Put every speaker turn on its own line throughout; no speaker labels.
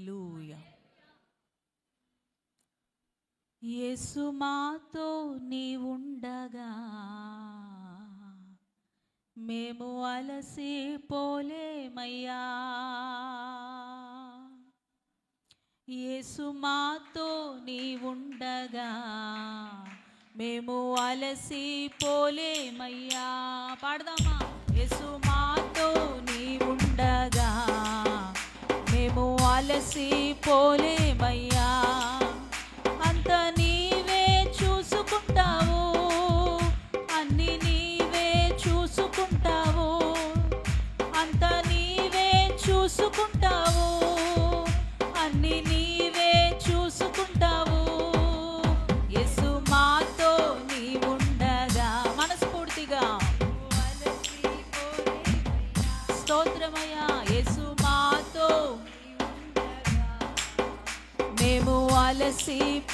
లూయా యేసు మాతో నీవుండగా మేము అలసి పోలేమయ్యా. యేసు మాతో నీవుండగా మేము అలసి పోలేమయ్యా. పాడదామా. యేసు మాతో నీవుండగా మేము అలసి పోలేమయ్యా. అంత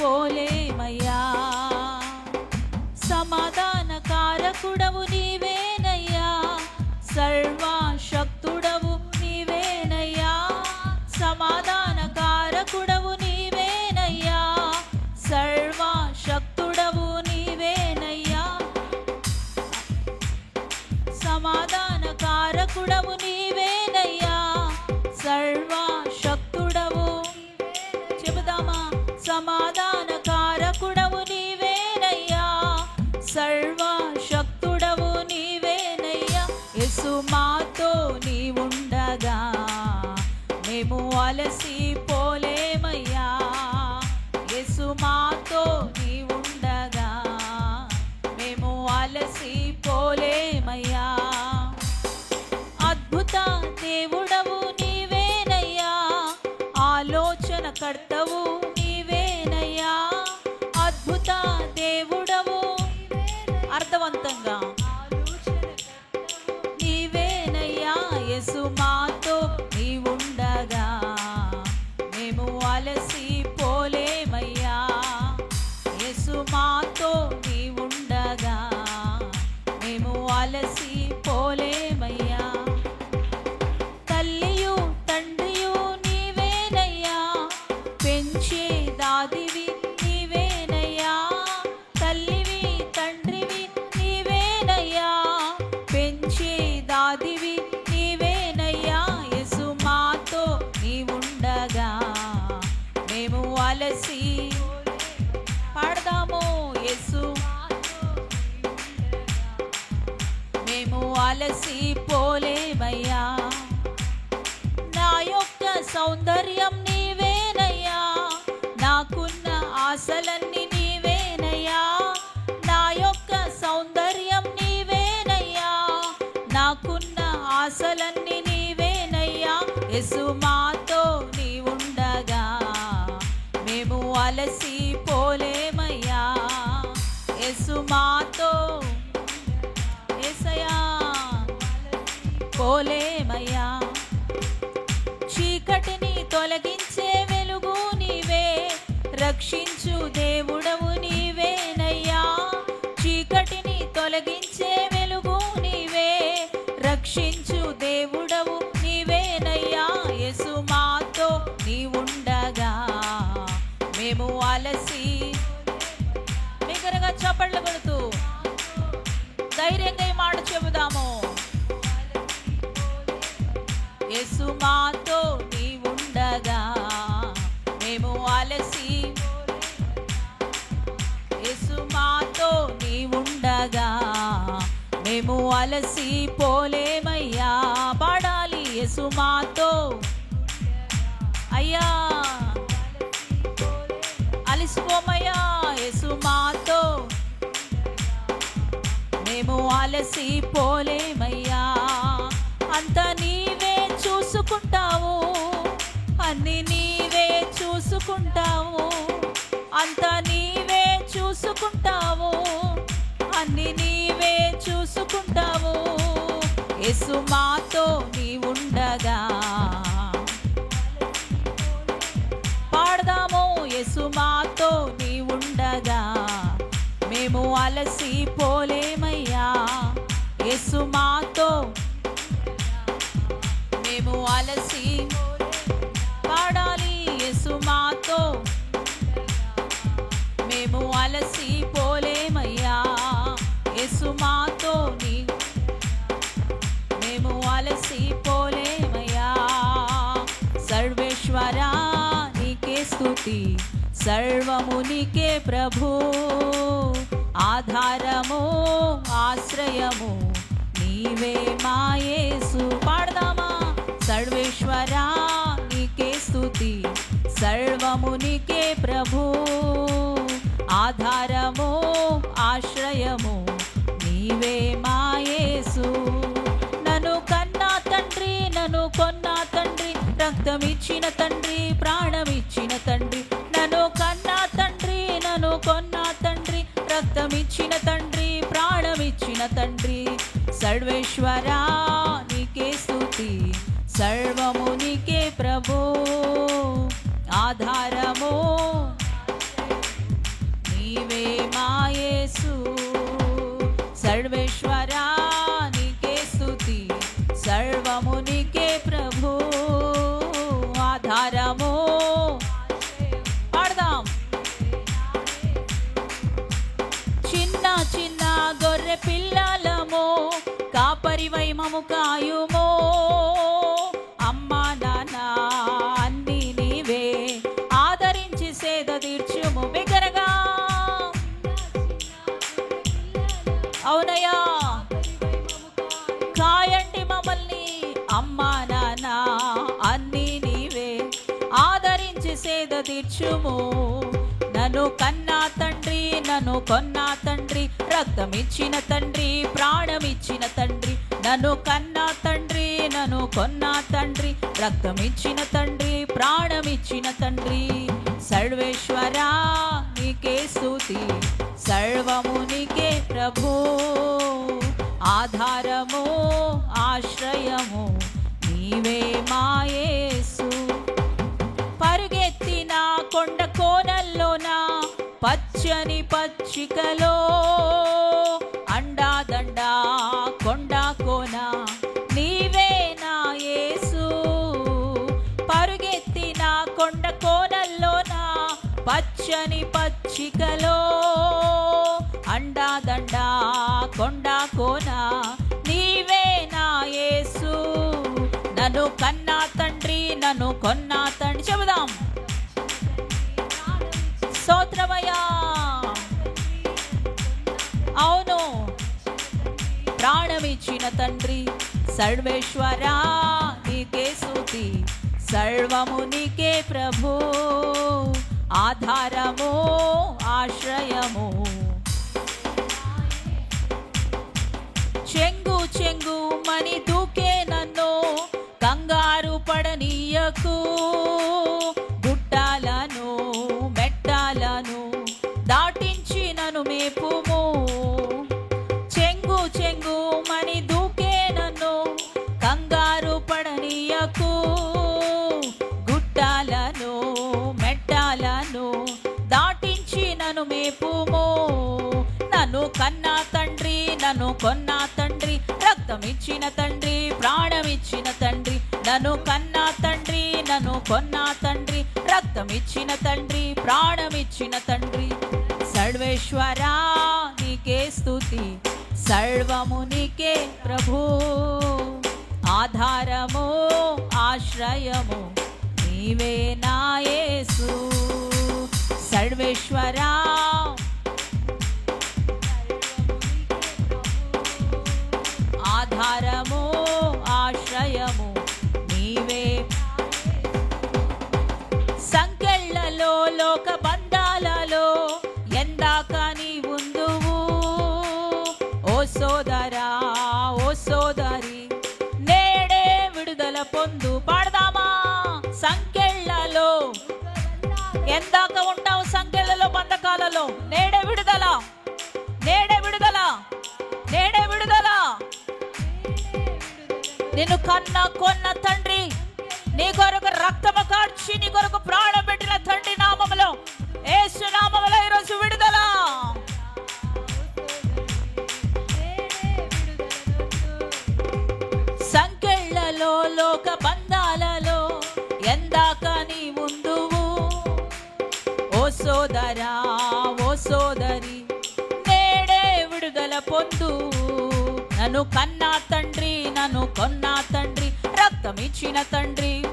పోలేమయ్యా? మేము అలసి పోలేమయ్యా. నాకున్న ఆశలన్నీ నీవేనయ్యా. యసు మాతో నీవుండగా. మేము అలసి పోలేమయ్యా. యసు మాతో ఎసయా పోలేమయ్యా. చీకటిని తొలగించే వెలుగు నీవే. రక్షించు దేవుడవు అలసి బిగ్గరగా చప్పట్లు కొడుతూ ధైర్యంగా ఈ మాట చెబుదాము. యేసు మాతో నీవుండగా మేము అలసి. యేసు మాతో నీవుండగా మేము అలసి పోలేమయ్యా. పాడాలి యేసు మాతో. అయ్యా. మాతో మేము అలసి పోలేమయ్యా అంత నీవే చూసుకుంటావు అన్ని నీవే చూసుకుంటావు. అంత నీవే చూసుకుంటావు అన్ని నీవే చూసుకుంటావు. యేసు మాతో నీవుండగా పాడదాము యేసు మాతో అలసిపోలేమయ్యా యేసు మాతో మేము అలసి పాడాలి యేసు మాతో మేము అలసిపోలేమయ్యా యేసు మాతో నీ మేము అలసిపోలేమయ్యా సర్వేశ్వరా నీకే స్థుతి सर्वमुनि के प्रभु ఆధారము ఆశ్రయము నీవే మాయేసు పాడదామా? సర్వేశ్వరా నీకే స్థుతి సర్వము నీకే ప్రభు. ఆధారము ఆశ్రయము నీవే మాయేసు నన్ను కన్నా తండ్రి నన్ను కొన్నా తండ్రి రక్తమిచ్చిన తండ్రి ప్రాణమిచ్చిన తండ్రి తండ్రి ప్రాణమిచ్చిన తండ్రి సర్వేశ్వరా పిల్లలమో కాపరి వైమము కాయుమో. అమ్మా నాన్న అన్ని నీవే ఆదరించి సేద తీర్చుము బిగరగా. అవునయ్యా. కాయండి మమ్మల్ని అమ్మా నాన్న అన్ని నీవే ఆదరించి సేద తీర్చుము. నన్ను కన్నా తండ్రి నన్ను కొన్నా తండ్రి రక్తమిచ్చిన తండ్రి ప్రాణమిచ్చిన తండ్రి నన్ను కన్నా తండ్రి నన్ను కొన్నా తండ్రి. రక్తమిచ్చిన తండ్రి ప్రాణమిచ్చిన తండ్రి. సర్వేశ్వరా నీకే స్తుతి. సర్వము నీకే ప్రభు. ఆధారము ఆశ్రయము. నీవే మాయేసు శిఖలో అండా దండా కొండా కోన. నీవే నా యేసు పరుగెత్తిన కొండ కోనల్లోన పచ్చని పచ్చికలో అండాదండ కొండా కోన. నీవే నా యేసు నన్ను కన్నా తండ్రి నన్ను కొన్నా తండ్రి. చెబుదాం. సోత్రమయా అవును. ప్రాణమిచ్చిన తండ్రి సర్వేశ్వరా నీకే స్తుతి. సర్వము నీకే ప్రభు. ఆధారము ఆశ్రయము. చెంగు చెంగు మని దూకే నన్ను కంగారు పడనీయకు. నన్ను కొన్నా తండ్రి రక్తమిచ్చిన తండ్రి ప్రాణమిచ్చిన తండ్రి. నన్ను కన్నా తండ్రి నన్ను కొన్నా తండ్రి రక్తమిచ్చిన తండ్రి ప్రాణమిచ్చిన తండ్రి. సర్వేశ్వరా నీకే స్తుతి సర్వము నీకే ప్రభు. ఆధారము ఆశ్రయము నీవే నాయసు సర్వేశ్వరా ఆధారము ఆశ్రయము నీవే. సంకెళ్ళలో లోక బంధాలలో ఎందాక నీ ఉందువు ఓ సోదరా ఓ సోదరి నేడే విడుదల పొందు పాడదామా? సంకెళ్ళలో ఎందాక ఉంటావు సంఖ్యలలో బంధకాలలో నేడే నేడే నిన్ను కన్న కొన్న తండ్రి నీ కొరకు రక్తము కార్చి నీ కొరకు ప్రాణం పెట్టిన తండ్రి నామములో ఏసు నామములో ఈరోజు విడుదల. సంకెళ్ళలో లోక బంధాలలో ఎందాక నీ ఉందువు ఓ సోదరా ఓ సోదరి నేడే విడుదల పొందు. నన్ను కన్నా తండ్రి తండ్రి.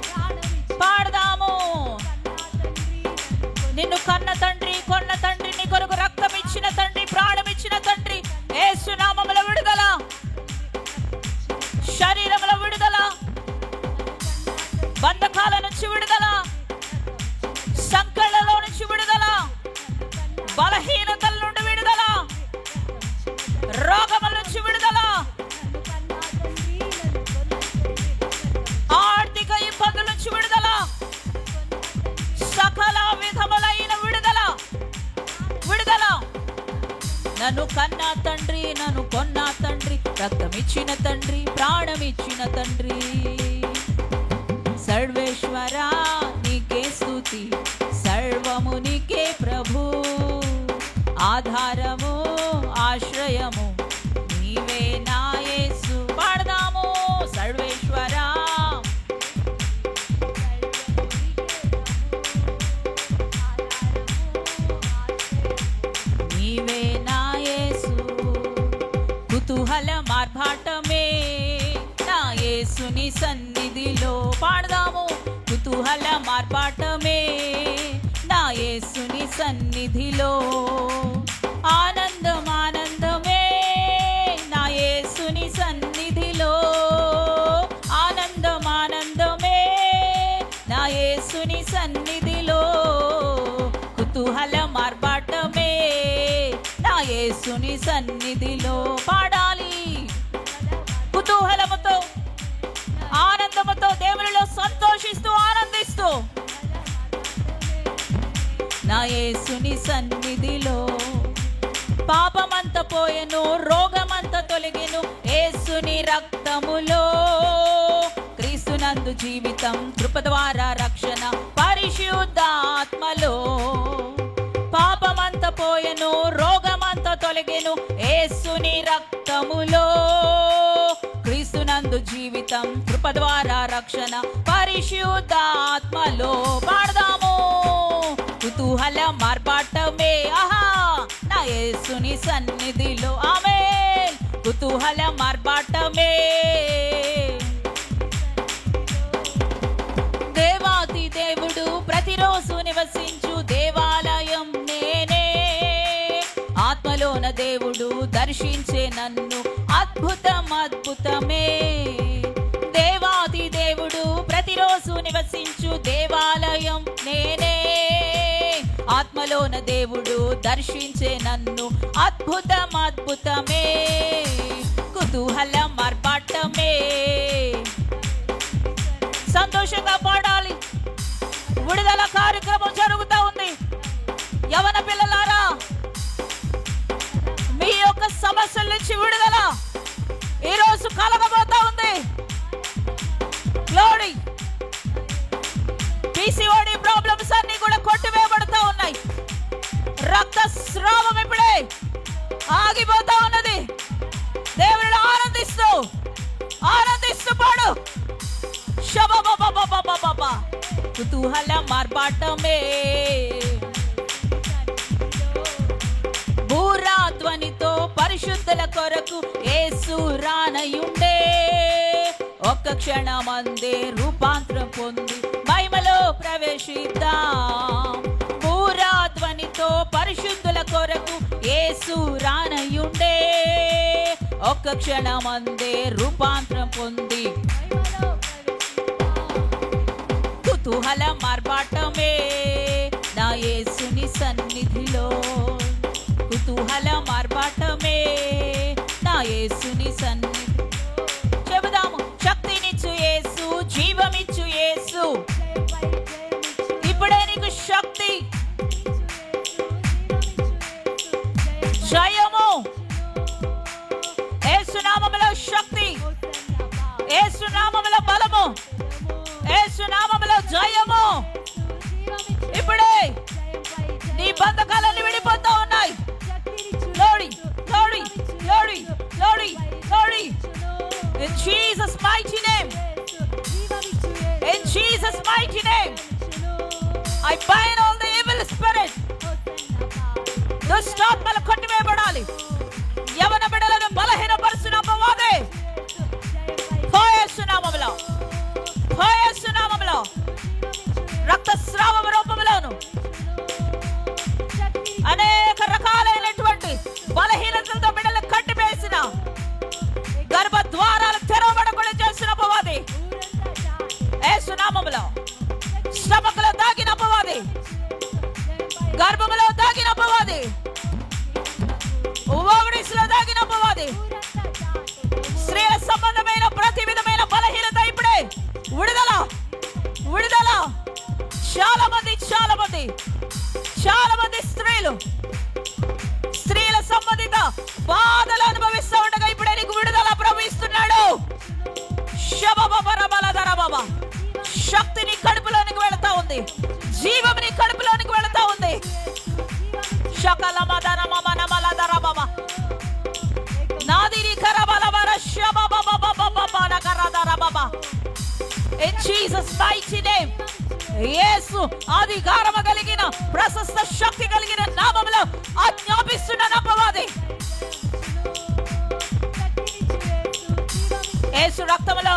ఆధారము ఆశ్రయము. నీవే నాయసు పాడదాము సర్వేశ్వరా. నీవే నాయసు కుతూహల మార్భాటమే నాయసుని సన్నిధిలో. పాడదాము కుతూహల మార్పాటమే నా యేసుని సన్నిధిలో. యేసుని సన్నిధిలో పాడాలి. కుతూహలముతో ఆనందముతో దేవునిలో సంతోషిస్తూ ఆనందిస్తూ. నా యేసుని సన్నిధిలో పాపమంత పోయెను రోగమంత తొలగిను యేసుని రక్తములో క్రీస్తునందు జీవితం కృప ద్వారా రక్షణ పరిశుద్ధాత్మలో పాపమంత పోయెను రో రక్తములో క్రీస్తునందు జీవితం కృప ద్వారా రక్షణ పరిశుద్ధాత్మలో పాడదాము. కుతూహల మార్పాటమే ఆహా నా యేసుని సన్నిధిలో ఆమె కుతూహల మార్పాటమే. రక్షించే నన్ను అద్భుతం అద్భుతమే. దేవాది దేవుడు ప్రతిరోజు నివసించు దేవాలయం నేనే. ఆత్మలోన దేవుడు దర్శించే నన్ను అద్భుతం అద్భుతమే. కుతూహలం మార్పాటమే. సంతోషంగా పాడాలి నుంచి విడుదల. ఈరోజు కలగబోతా ఉంది. గ్లోరీ పీసీఓడి ప్రాబ్లమ్స్ అన్ని కూడా కొట్టివేయబడుతూ ఉన్నాయి. రక్త స్రావం ఇప్పుడే ఆగిపోతా ఉన్నది. దేవుడు ఆనందిస్తూ ఆనందిస్తూ పాడు. శబబబబబబబ. కుతూహల మార్పాటమే. ధ్వనితో పరిశుద్ధుల కొరకు ఏసు రానయుండే. ఒక్క క్షణమందే రూపాంతరం పొంది మహిమలో ప్రవేశిద్దాం. భూరాధ్వనితో పరిశుద్ధుల కొరకు ఏసు రానయుండే. ఒక్క క్షణమందే రూపాంతరం పొంది కుతూహల మార్పాటమే నా యేసుని సన్నిధిలో. దుష్టాత్మలు కొట్టివేయబడాలి. శక్తి కలిగిన నామంలో ఆజ్ఞాపిస్తున్నాను అపవాది ఏసు రక్తములో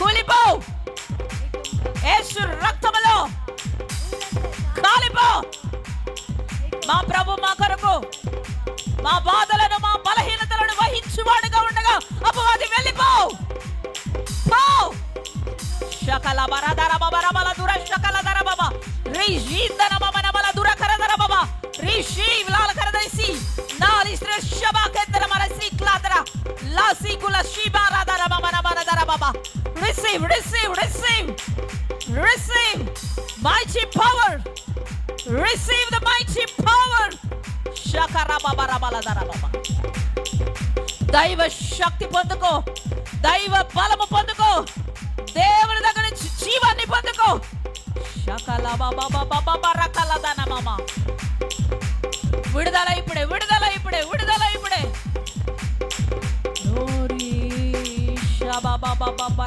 కూలిపో. ఏసు రక్తములో కాలిపో. మా ప్రభు మా కొరకు మా బాధలను మా బలహీనతలను వహించువాడుగా ఉండగా అపవాది వెళ్ళిపో. శకల బరదర బబర బల దుర శకల దర బబ. రిజీందన బమన mighty power. Receive the mighty power. దైవ శక్తి పొందుకో. దైవ బలము పొందుకో. దేవుని దగ్గర నుంచి జీవాన్ని పొందుకో. శకల రకల దనమమ విడుదల ఇప్పుడే విడుదల ఇప్పుడే విడుదల ఇప్పుడే. బాబా శబబబబ బాబా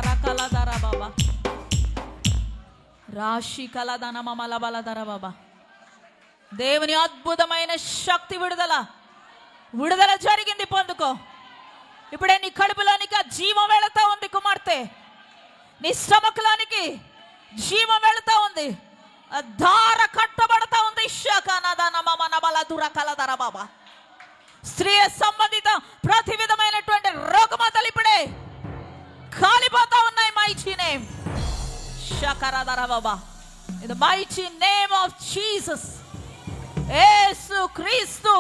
రాశి కల దనమమల బల దర బాబా. దేవుని అద్భుతమైన శక్తి విడుదల. విడుదల జరిగింది పొందుకో ఇప్పుడే నీ కడుపులోనికి ఆ జీవం వెళతా ఉంది కుమార్తె. నీ స్టమక్లోనికి జీవం వెళతా ఉంది. ధార కట్టబడతా ఉంది. నబల బాబా. స్త్రీ సంబంధిత ప్రతి విధమైనటువంటి రోగమతలు ఇప్పుడే కాలిపోతా ఉన్నాయి మైచి నేమ్ శకరదర బాబా ఇది నేమ్ ఆఫ్ జీసస్ యేసు క్రీస్తు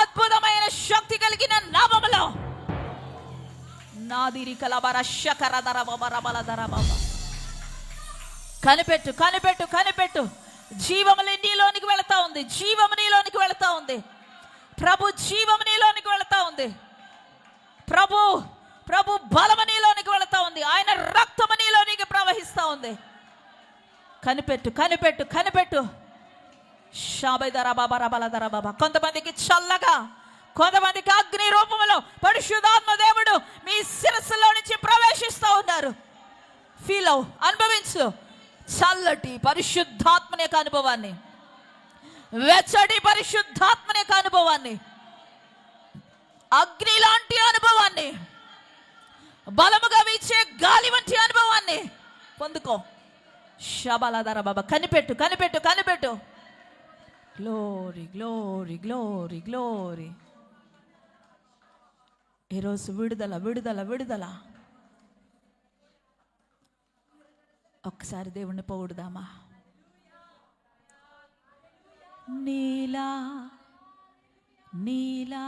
అద్భుతమైన శక్తి కలిగిన నామములో. నాదిరి కలబర శకరదర బబర బలదర బాబా కనిపెట్టు కనిపెట్టు కనిపెట్టు. జీవములు నీలోనికి వెళతా ఉంది. జీవము నీలోనికి వెళతా ఉంది. ప్రభు జీవము నీలోనికి వెళతా ఉంది. ప్రభు ప్రభు బలము నీలోనికి వెళతా ఉంది. ఆయన రక్తము నీలోనికి ప్రవహిస్తూ ఉంది. కనిపెట్టు కనిపెట్టు కనిపెట్టు. షాబైదర బాబా రబల బాబా. కొంతమందికి చల్లగా కొంతమందికి అగ్ని రూపంలో పరిశుద్ధాత్మ దేవుడు మీ శిరస్సులో నుంచి ప్రవేశిస్తూ ఉన్నారు. ఫీల్ అవు అనుభవించు. చల్లటి పరిశుద్ధాత్మని యొక్క అనుభవాన్ని. వెచ్చటి పరిశుద్ధాత్మని యొక్క అనుభవాన్ని. అగ్ని లాంటి అనుభవాన్ని. బలముగా వీచే గాలి వంటి అనుభవాన్ని పొందుకో. శబలధర బాబా కనిపెట్టు కనిపెట్టు కనిపెట్టు. Glory glory glory glory. ఈరోజు విడుదల విడుదల విడుదల. ఒక్కసారి దేవుణ్ణి పొగుడుదామా? నీలా నీలా.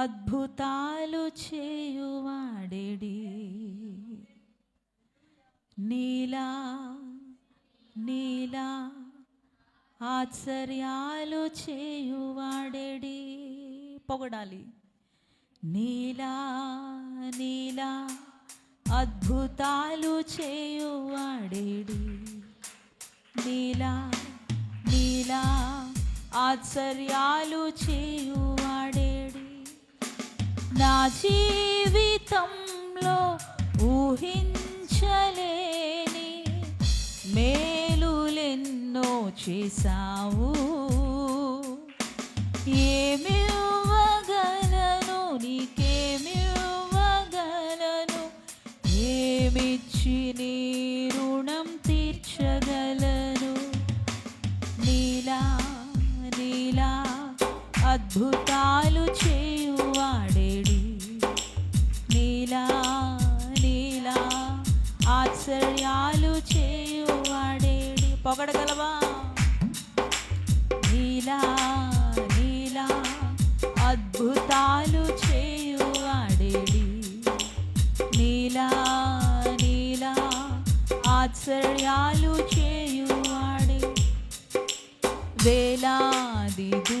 అద్భుతాలు చేయువాడేడి. నీలా నీలా ఆశ్చర్యాలు చేయువాడేడి. పొగడాలి. నీలా నీలా అద్భుతాలు చేయువాడేడి. నీలా నీలా ఆశ్చర్యాలు చేయు నా జీవితంలో ఊహించలేని మేలులెన్నో చేశావు. ఏమివ్వగలను నీకేమివ్వగలను? ఏమిచ్చి నీ రుణం తీర్చగలను? నీలా నీలా అద్భుతాలు చేయు కార్యాలు చేయువాడేడు పొగడగలవా? నీలా నీలా అద్భుతాలు చేయువాడేడి నీలా నీలా ఆశ్చర్యాలు చేయువాడే వేలాది దూ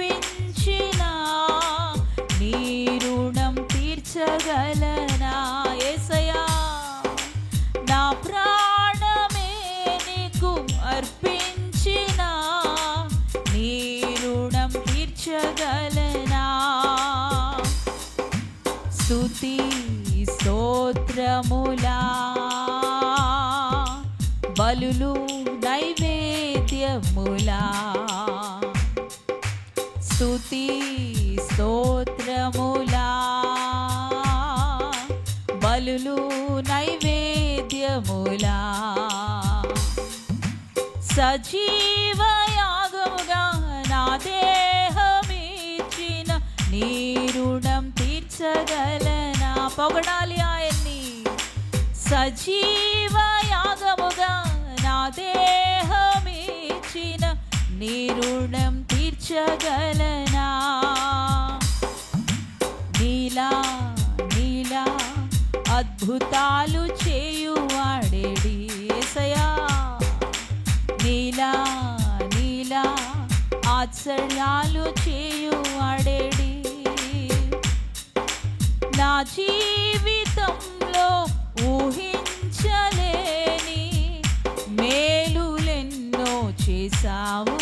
అర్పించిన నీ రుణం తీర్చగలనా? ఏసయా నా ప్రాణమే నీకు అర్పించిన నీ రుణం తీర్చగలనా? స్తుతి స్తోత్రములా బలులు స్తుతి స్తోత్రములా. బలులు నైవేద్యములా. సజీవ యాగముగా నా దేహమిచ్చిన నీ రుణం తీర్చగలనా? పొగడాలి ఆయన్ని. సజీవ యాగముగా నా దేహమిచ్చిన నీ రుణం తీర్చగలనా నీలా నీలా అద్భుతాలు చేయువాడేడి ఏసయా నీలా నీలా ఆశ్చర్యాలు చేయువాడేడి నా జీవితంలో ఊహించలేని మేలులెన్నో చేశావు.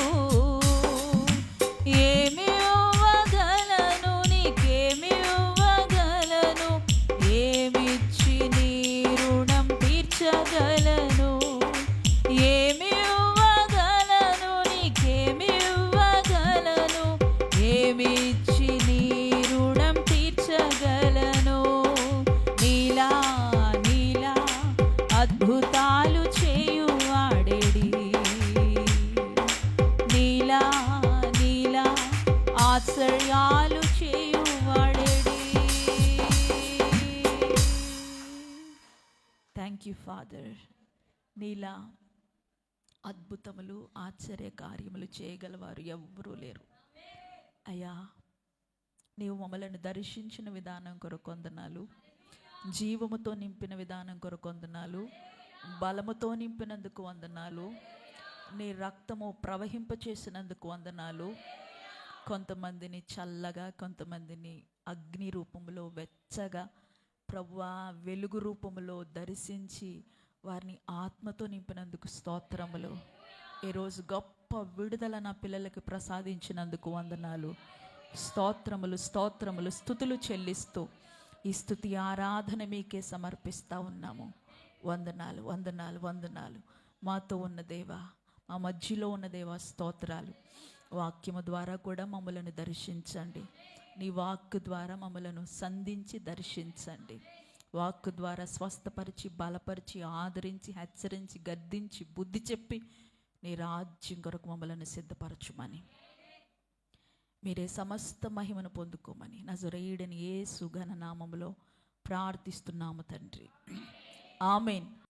అద్భుతములు ఆశ్చర్య కార్యములు చేయగలవారు ఎవ్వరూ లేరు. అయ్యా నీవు మమ్మలను దర్శించిన విధానం కొరకొందనాలు జీవముతో నింపిన విధానం కొరకొందనాలు బలముతో నింపినందుకు వందనాలు. నీ రక్తము ప్రవహింప చేసినందుకు వందనాలు. కొంతమందిని చల్లగా కొంతమందిని అగ్ని రూపంలో వెచ్చగా ప్రభువా వెలుగు రూపంలో దర్శించి వారిని ఆత్మతో నింపినందుకు స్తోత్రములు. ఈరోజు గొప్ప విడుదల నా పిల్లలకి ప్రసాదించినందుకు వందనాలు. స్తోత్రములు స్తోత్రములు స్థుతులు చెల్లిస్తూ ఈ స్థుతి ఆరాధన మీకే సమర్పిస్తూ ఉన్నాము. వందనాలు వందనాలు వందనాలు. మాతో ఉన్న దేవా మా మధ్యలో ఉన్న దేవా స్తోత్రాలు. వాక్యము ద్వారా కూడా మమ్మలను దర్శించండి. నీ వాక్ ద్వారా మమ్మలను సంధించి దర్శించండి. వాక్కు ద్వారా స్వస్థపరిచి బలపరిచి ఆదరించి హెచ్చరించి గద్దించి బుద్ధి చెప్పి నీ రాజ్యం కొరకు మమ్మలను సిద్ధపరచుమని. మీరే సమస్త మహిమను పొందుకోమని. నజరేయుడని ఏ సుగన నామములో ప్రార్థిస్తున్నాము తండ్రి. ఆమెన్.